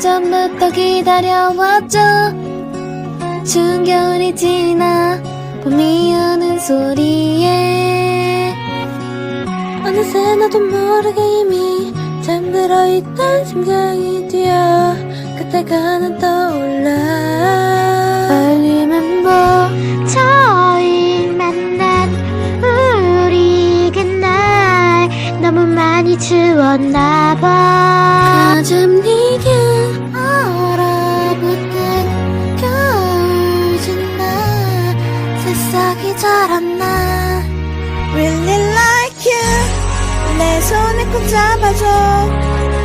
오래전부터 기다려왔죠. 중결이 지나 봄이 오는 소리에. 어느새 나도 모르게 이미 잠들어 있던 심장이 뛰어 그때가 난 떠올라. I remember 처음 만난 우리 그날 너무 많이 추웠나 자랐나. Really like you. 내 손을 꼭 잡아줘.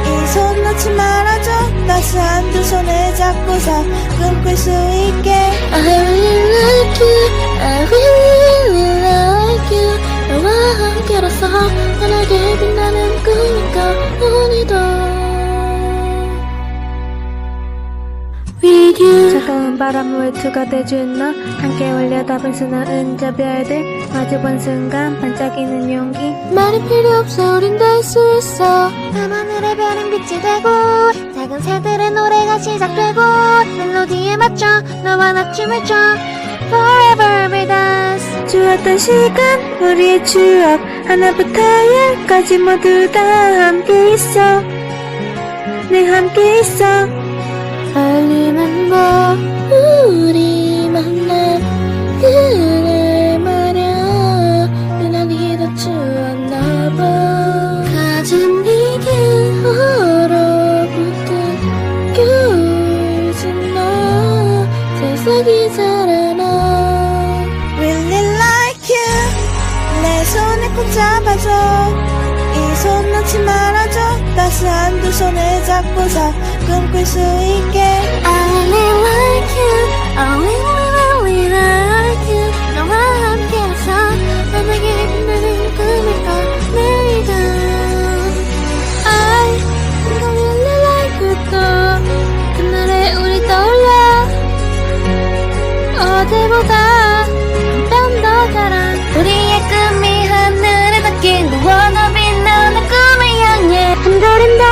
이 손 놓지 말아줘. 따스한 두 손을 잡고서 꿈꿀 수 있게. I really like you. I really like you. 너와 함께라서 환하게 빛나는 꿈이니까 오늘도 차가운 바람 외투가 돼준 너 함께 올려다본 수놓은 저 별들 마주본 순간 반짝이는 용기. 말이 필요 없어 우린 다 할 수 있어. 밤하늘의 별은 빛이 되고 작은 새들의 노래가 시작되고 멜로디에 맞춰 너와 나 춤을 춰. Forever with us. 좋았던 시간 우리의 추억. 하나부터 열까지 모두 다 함께 있어. 늘 함께 있어 이 자라나. Really like you? 내 손을 꼭 잡아줘. 이 손 놓지 말아줘. 따스한 두 손을 잡고서 꿈꿀 수 있게 어제보다 한뼘더 자란 우리의 꿈이 하늘에 닿긴 나 빛나는 꿈을 향해. 한 걸음 더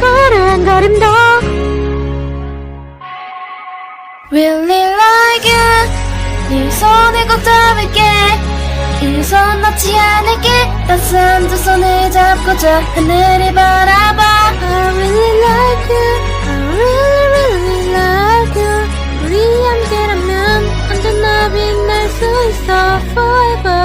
걸어 한 걸음 더 Really like you? 네 손을 꼭 잡을게. 이손 놓지 않을게. 따스한 두 손을 잡고 저 하늘을 바라봐. I really like you thought forever.